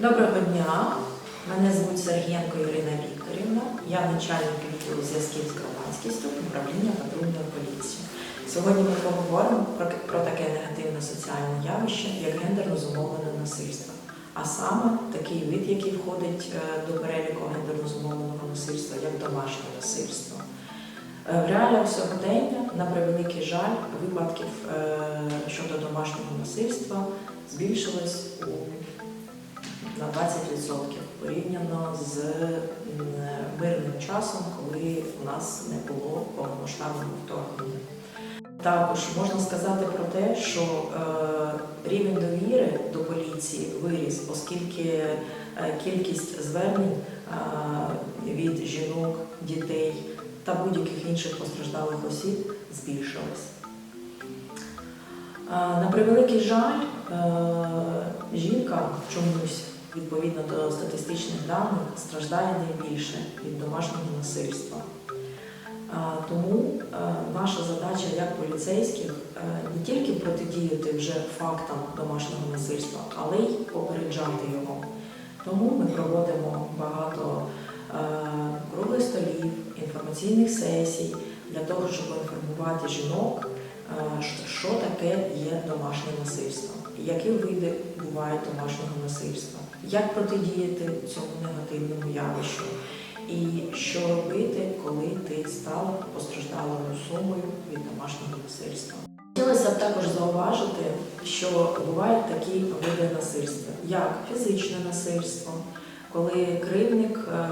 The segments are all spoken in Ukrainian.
Доброго дня. Мене звуть Сергієнко Ірина Вікторівна. Я начальник відділу зв'язків з громадськістю управління патрульної поліції. Сьогодні ми поговоримо про, про таке негативне соціальне явище, як гендерно зумовлене насильство. А саме такий вид, який входить е, до переліку гендерно зумовленого насильства, як домашнє насильство. Е, В реаліях сьогодення, на превеликий жаль, випадків е, щодо домашнього насильства збільшилось у на 20% порівняно з мирним часом, коли у нас не було повномасштабного вторгнення. Також можна сказати про те, що е, рівень довіри до поліції виріс, оскільки е, кількість звернень е, від жінок, дітей та будь-яких інших постраждалих осіб збільшилась. На превеликий жаль, жінка чомусь, відповідно до статистичних даних, страждає найбільше від домашнього насильства. Тому е, наша задача як поліцейських е, не тільки протидіяти вже фактам домашнього насильства, але й попереджати його. Тому ми проводимо багато е, круглих столів, інформаційних сесій для того, щоб інформувати жінок, що- таке є домашнє насильство, які види бувають домашнього насильства, як протидіяти цьому негативному явищу, і що робити, коли ти стала постраждалою особою від домашнього насильства. Хотілося б також зауважити, що бувають такі види насильства, як фізичне насильство, коли кривник е,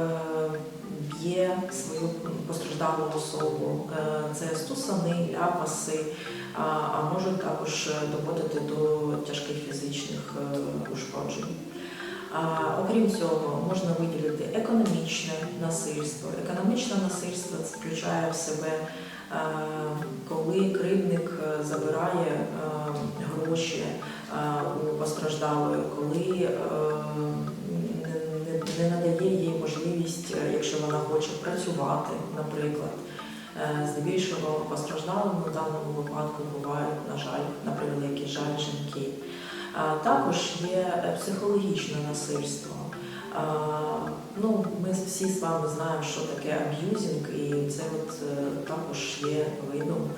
б'є свою постраждалу особу, Е, це стусани, ляпаси, а, можуть також доводити до тяжких фізичних е, ушкоджень. Окрім цього, можна виділити економічне насильство. Економічне насильство включає в себе, е, коли кривник забирає гроші у постраждалої, коли не- надає їй можливість, хоче працювати, наприклад. Е, Здебільшого постраждалими в даному випадку бувають, на жаль, на превеликий жаль, жінки. Також є е, психологічне насильство. Ну, ми всі з вами знаємо, що таке аб'юзінг, і це от е, також є видом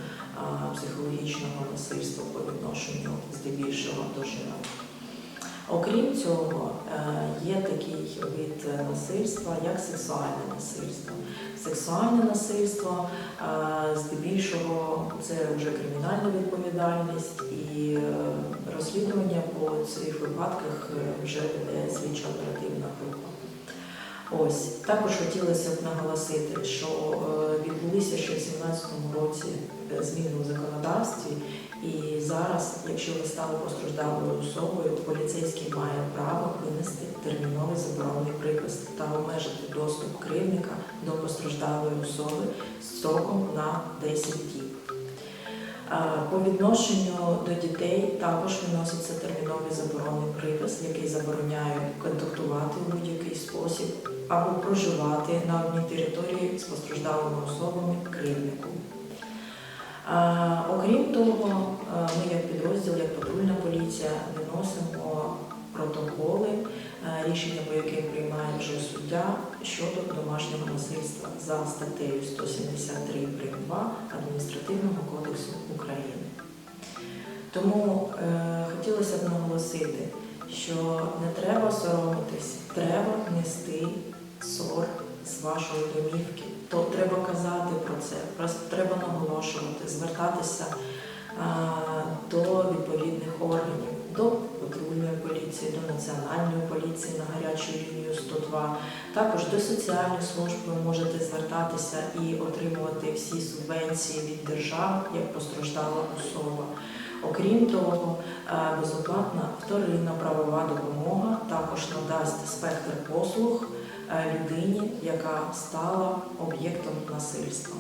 психологічного насильства по відношенню здебільшого до жінок. Окрім цього, є такий вид е, насильства, як сексуальне насильство. Сексуальне насильство е, здебільшого це вже кримінальна відповідальність і е, розслідування по цих випадках вже веде слідчо оперативна група. Ось також хотілося б наголосити, що відбулися ще в 2017 році зміни у законодавстві, і зараз, якщо ви стали постраждалою особою, поліцейський має право винести терміновий заборонний припис та обмежити доступ кривника до постраждалої особи строком на 10 діб. Е, По відношенню до дітей також виноситься терміновий заборонний припис, який забороняє контактувати у будь-який спосіб або проживати на одній території з постраждалими особами кривнику. Окрім того, е, ми як підрозділ, як патрульна поліція виносимо протоколи, е, рішення по яким приймає вже суддя щодо домашнього насильства за статтею 173 прим. 2 Адміністративного кодексу України. Тому е, хотілося б наголосити, що не треба соромитись, треба нести сор з вашої домівки. То треба казати про це, просто треба наголошувати, звертатися е, до відповідних органів, до патрульної поліції, до національної поліції на гарячу лінію 102. Також до соціальних служб ви можете звертатися і отримувати всі субвенції від держави як постраждала особа. Окрім того, е, безоплатна вторинна правова допомога також надасть спектр послуг е, людині, яка стала об'єктом насильства.